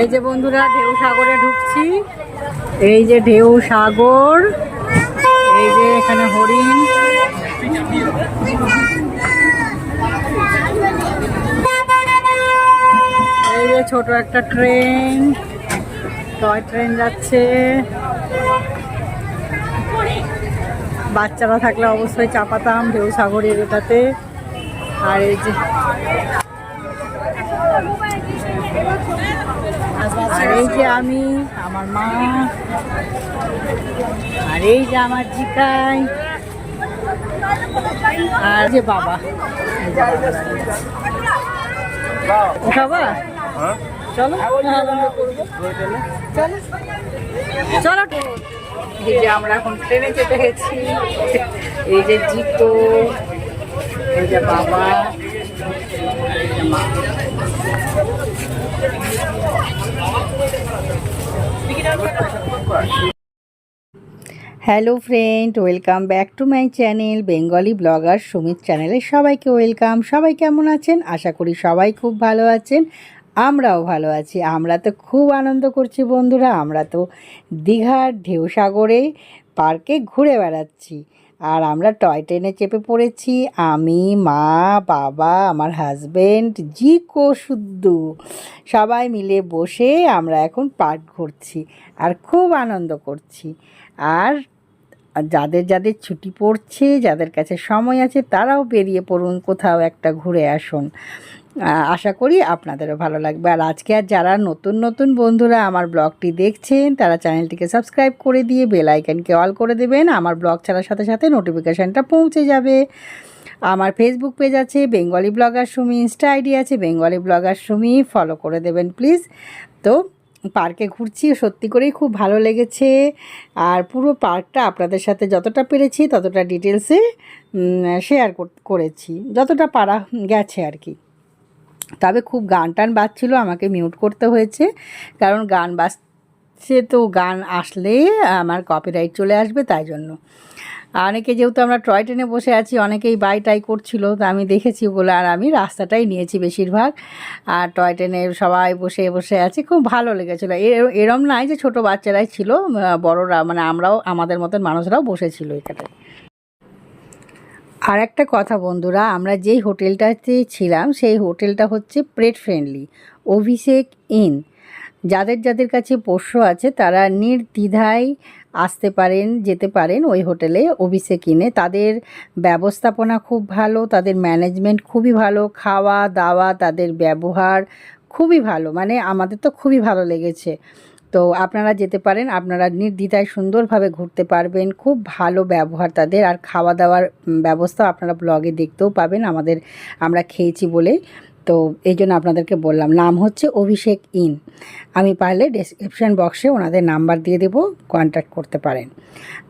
এই যে বন্ধুরা, ঢেউ সাগরে ঢুকছি। এই যে ঢেউ সাগর, এই যে এখানে হরিণ। এই যে ছোট একটা ট্রেন, টয় ট্রেন যাচ্ছে। বাচ্চারা থাকলে অবশ্যই চাপাতাম ঢেউ সাগরের এটাতে আর এই যে আর এই যে আমি, আমার মা, আর এই যে আমার জিকাই, আর যে বাবা। বাবা, চলো চলো চলো। এই যে আমরা এখন ট্রেনে চেপে গেছি। এই যে জিতো, এই যে বাবা মা। Hello friend, welcome back to my channel Bengali blogger Sumit চ্যানেলে সবাইকে ওয়েলকাম। সবাই কেমন আছেন? আশা করি সবাই খুব ভালো আছেন, আমরাও ভালো আছি। আমরা তো খুব আনন্দ করছি বন্ধুরা, আমরা তো দীঘার ঢেউ সাগরে পার্কে ঘুরে বেড়াচ্ছি। আর আমরা টয় ট্রেনে চেপে পড়েছি। আমি, মা, বাবা, আমার হাজব্যান্ড জি কো শুদ্ধ, সবাই মিলে বসে আমরা এখন পাঠ ঘুরছি আর খুব আনন্দ করছি। আর আর যাদের যাদের ছুটি পড়ছে, যাদের কাছে সময় আছে, তারাও বেরিয়ে পড়ুন, কোথাও একটা ঘুরে আসুন। আশা করি আপনাদেরও ভালো লাগবে। আর আজকে আর যারা নতুন নতুন বন্ধুরা আমার ব্লগটি দেখছেন, তারা চ্যানেলটিকে সাবস্ক্রাইব করে দিয়ে বেল আইকনকে অল করে দেবেন। আমার ব্লগ ছাড়ার সাথে সাথে নোটিফিকেশানটা পৌঁছে যাবে। আমার ফেসবুক পেজ আছে, Bengali blogger Sumi, insta ID আছে, বেঙ্গলি ব্লগার সুমি, ফলো করে দেবেন প্লিজ। তো পার্কে ঘুরছি, সত্যি করেই খুব ভালো লেগেছে। আর পুরো পার্কটা আপনাদের সাথে যতটা পেরেছি, ততটা ডিটেলসে শেয়ার করেছি। যতটা পারা গেছে আর কি। তবে খুব গান টান বাজছিল, আমাকে মিউট করতে হয়েছে। কারণ গান বাজছে তো গান আসলে আমার কপিরাইট চলে আসবে, তাই জন্য। অনেকে যেহেতু আমরা টয় ট্রেনে বসে আছি, অনেকেই বাই টাই করছিল, তো আমি দেখেছি ওগুলো আর আমি রাস্তাটাই নিয়েছি বেশিরভাগ। আর টয় ট্রেনে সবাই বসে বসে আছে, খুব ভালো লেগেছিলো। এর- এরম নয় যে ছোট বাচ্চারাই ছিল বড়রা মানে আমরাও, আমাদের মতন মানুষরাও বসেছিল এখানে। আর একটা কথা বন্ধুরা, আমরা যেই হোটেলটাতে ছিলাম, সেই হোটেলটা হচ্ছে প্রেট ফ্রেন্ডলি অভিষেক ইন যাদের যাদের কাছে পোষ্য আছে, তারা নির্দ্বিধায় আসতে পারেন, যেতে পারেন ওই হোটেলে অভিষেক ইনে তাদের ব্যবস্থাপনা খুব ভালো, তাদের ম্যানেজমেন্ট খুবই ভালো, খাওয়া, দাওয়া, তাদের ব্যবহার খুবই ভালো। মানে আমাদের তো খুবই ভালো লেগেছে। তো আপনারা যেতে পারেন, আপনারা নির্দ্বিধায় সুন্দরভাবে ঘুরতে পারবেন। খুব ভালো ব্যবহার তাদের। আর খাওয়া দাওয়ার ব্যবস্থা আপনারা ব্লগে দেখতেও পাবেন। আমাদের, আমরা খেয়েছি বলে তো এই জন্য আপনাদেরকে বললাম, নাম হচ্ছে অভিষেক ইন। আমি পারলে ডেসক্রিপশান বক্সে ওনাদের নাম্বার দিয়ে দেবো কন্ট্যাক্ট করতে পারেন।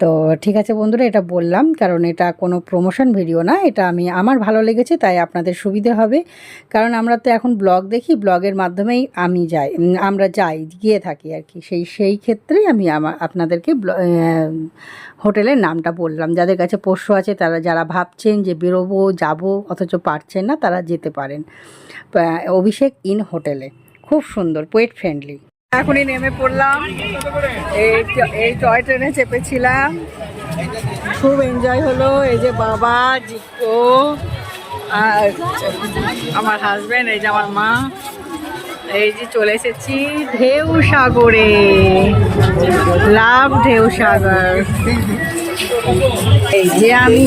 তো ঠিক আছে বন্ধুরা, এটা বললাম, কারণ এটা কোনো প্রমোশন ভিডিও না, এটা আমি, আমার ভালো লেগেছে, তাই আপনাদের সুবিধে হবে। কারণ আমরা তো এখন ব্লগ দেখি ব্লগের মাধ্যমেই আমি যাই আমরা যাই, গিয়ে থাকি আর কি। সেই সেই ক্ষেত্রেই আমি আমা, আপনাদেরকে হোটেলের নামটা বললাম। যাদের কাছে পোষ্য আছে, তারা যারা ভাবছেন যে বেরোবো, যাব, অথচ পারছেন না, তারা যেতে পারেন। অভিষেক ইন হোটেলে। খুব সুন্দর পোয়েট ফ্রেন্ডলি। এখনই নেমে পড়লাম। এই এই টয় ট্রেনে চেপেছিলাম। খুব এনজয় হলো। এই যে বাবা জিকো আর আমার হাজবেন্ড, এই যে আমার মা। এই যে চলে এসেছি ঢেউ সাগরে। লাভ ঢেউ সাগর। এই যে আমি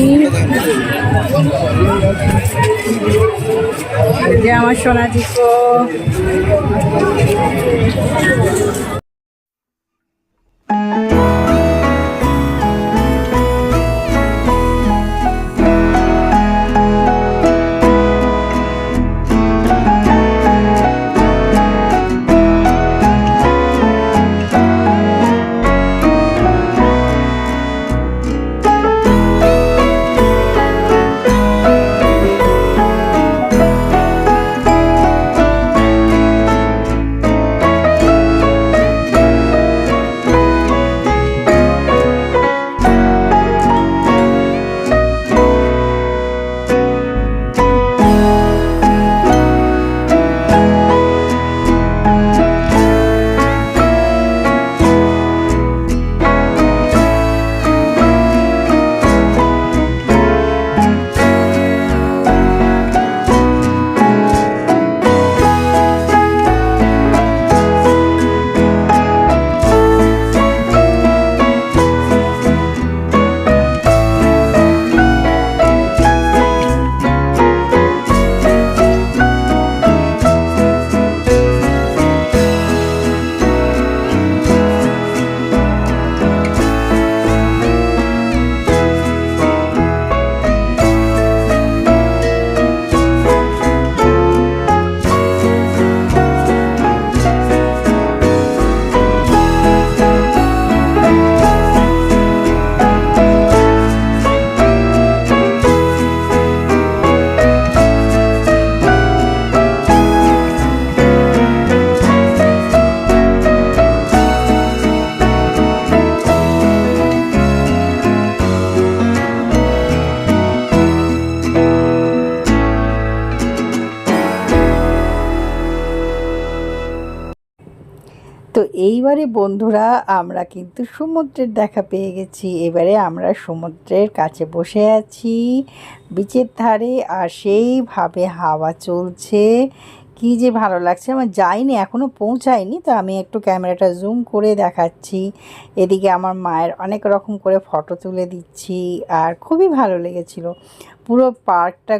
যে আমার সোনা এইবারে বন্ধুরা আমরা কিন্তু সমুদ্রের দেখা পেয়ে গেছি। এবারে আমরা সমুদ্রের কাছে বসে আছি, বিচের ধারে, আর সেইভাবে হাওয়া চলছে। কি যে ভালো লাগছে, আমার যাইনি এখনও পৌঁছায়নি, তো আমি একটু ক্যামেরাটা জুম করে দেখাচ্ছি। এদিকে আমার মায়ের অনেক রকম করে ফটো তুলে দিচ্ছি, আর খুবই ভালো লেগেছিল। পুরো পার্কটা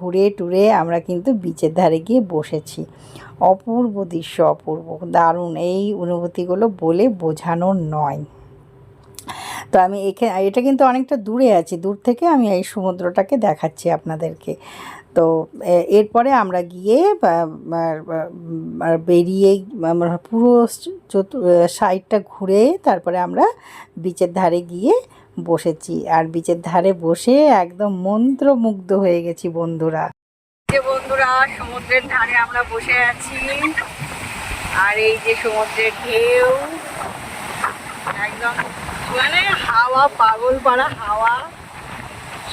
ঘুরে টুরে আমরা কিন্তু বিচের ধারে গিয়ে বসেছি। অপূর্ব দৃশ্য, অপূর্ব। দারুণ। এই অনুভূতিগুলো বলে বোঝানোর নয়। তো আমি এখানে এটা কিন্তু অনেকটা দূরে আছি। দূর থেকে আমি এই সমুদ্রটাকে দেখাচ্ছি আপনাদেরকে। তো এরপরে আমরা গিয়ে বেরিয়ে পুরো সাইডটা ঘুরে তারপরে আমরা বিচের ধারে গিয়ে বসেছি। আর বিচের ধারে বসে একদম মন্ত্রমুগ্ধ হয়ে গেছি বন্ধুরা। যে বন্ধুরা, সমুদ্রের ধারে আমরা বসে আছি। আর এই যে সমুদ্রের ঢেউ, একদম মানে হাওয়া, পাগল পাড়া হাওয়া,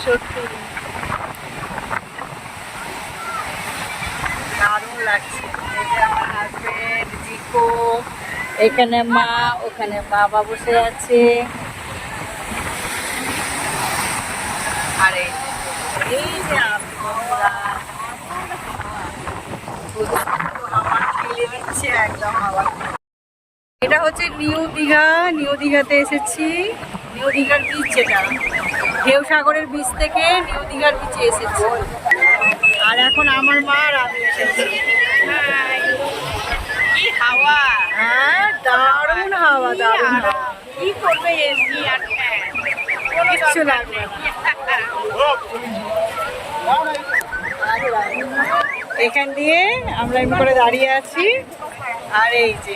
সত্যি। দারুণ লাগছে। আমার হাজবেন্ড জিকো, এখানে মা, ওখানে বাবা বসে আছে আর এই এই যে আমরা আমার খেলে দিচ্ছে একদম আবার এটা হচ্ছে নিউ দীঘা নিউ দীঘাতে এসেছি। নিউ দীঘার বিচ এটা। ঢেউ সাগরের বিচ থেকে নিউ দীঘার বিচে এসেছি। আর এখন আমার মা আর আমি এসেছি হাওয়া? হ্যাঁ দারুণ হাওয়া দারুণ হাওয়া? কি করবে এসি আর কিচ্ছু লাগবে এখান দিয়ে আমরা এমনি করে দাঁড়িয়ে আছি। আর এই যে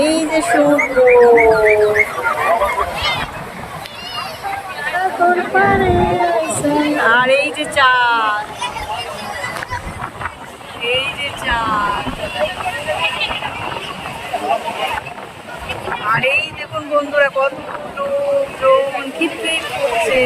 এই যে সমুদ্র আর এই যে চাঁদ। এই যে চাঁদ। আর এই দেখুন বন্ধুরা, কত লোকজন করছে।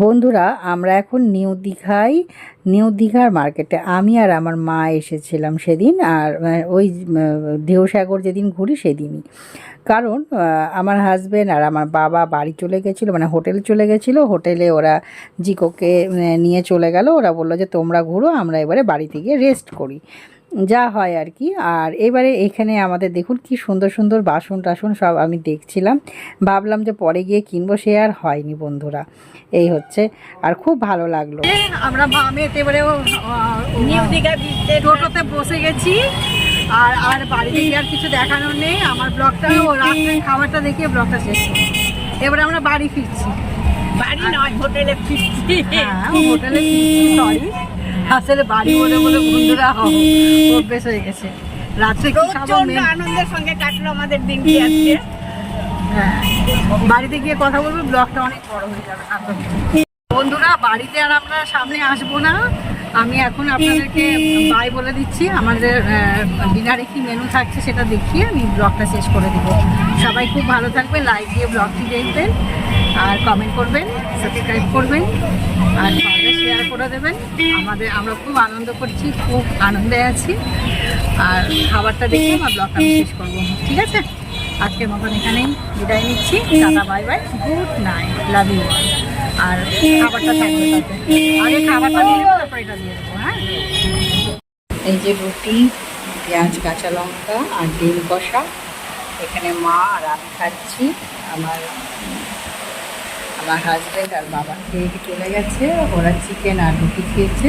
বন্ধুরা, আমরা এখন নিউ দীঘায়, নিউ দীঘার মার্কেটে। আমি আর আমার মা এসেছিলাম সেদিন, আর ওই ঢেউসাগর যেদিন ঘুরি সেদিনই। কারণ আমার হাজব্যান্ড আর আমার বাবা বাড়ি চলে গেছিল মানে হোটেল চলে গেছিল। হোটেলে ওরা জিকোকে নিয়ে চলে গেল। ওরা বলল যে, তোমরা ঘুরো, আমরা এবারে বাড়িতে গিয়ে রেস্ট করি। যা হয় আর কি। আর এবারে এখানে আমাদের দেখুন কি সুন্দর সুন্দর বাসন টাসন সব আমি দেখছিলাম। ভাবলাম যে পরে গিয়ে কিনবো সে আর হয়নি বন্ধুরা। এই হচ্ছে। আর খুব ভালো লাগল। আমরা মামেতে এবারে নিউ দীঘা টোটোতে বসে গেছি। আর আর বাড়িতে আর কিছু দেখানোর নেই। আমার ব্লগটা ও রাত্রে খাবারটা দেখিয়ে ব্লগটা শেষ এবারে আমরা বাড়ি ফিরছি। বাড়ি নয় হোটেলে ফিরছি। হ্যাঁ হোটেলে ফিরছি সরি আসলে বাড়ি বলে বলে বন্ধুরা অভ্যেস হয়ে গেছে রাত্রে প্রচণ্ড আনন্দের সঙ্গে কাটলো আমাদের দিনটি আজকে বাড়িতে গিয়ে কথা বলব ব্লগটা অনেক বড় হয়ে যাবে বন্ধুরা বাড়িতে আর আমরা সামনে আসব না আমি এখন আপনাদেরকে বাই বলে দিচ্ছি আমাদের ডিনারে কি মেনু থাকছে সেটা দেখিয়ে আমি ব্লগটা শেষ করে দিব সবাই খুব ভালো থাকবে লাইক দিয়ে ব্লগটি দেখবেন আর কমেন্ট করবেন সাবস্ক্রাইব করবেন আর পারলে শেয়ার করে দেবেন। আমাদের, আমরা খুব আনন্দ করছি, খুব আনন্দে আছি। আর খাবারটা দেখে আমার ব্লগটা শেষ করব। ঠিক আছে? আজকের মতন এখানেই বিদায় নিচ্ছি। Tata bye bye good night love you আর খাবারটা খাবারটা দিয়ে দেবো হ্যাঁ? এই যে রুটি, পেঁয়াজ, কাঁচা লঙ্কা আর ডিম কষা। এখানে মা আর আমি খাচ্ছি। আমার আমার হাজব্যান্ড আর বাবা খেয়ে চলে গেছে। ওরা চিকেন আর রুটি খেয়েছে।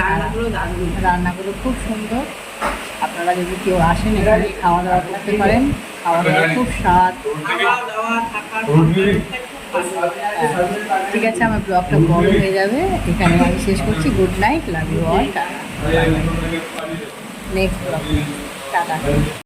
রান্নাগুলো দারুণ। রান্নাগুলো খুব সুন্দর। আপনারা যদি কেউ আসেন এখানে খাওয়া দাওয়া করতে পারেন। খাওয়া দাওয়া খুব স্বাদ। ঠিক আছে আমার ব্লগটা বড় হয়ে যাবে। এখানে আমি শেষ করছি। Good night love you all tata. Next blog tata.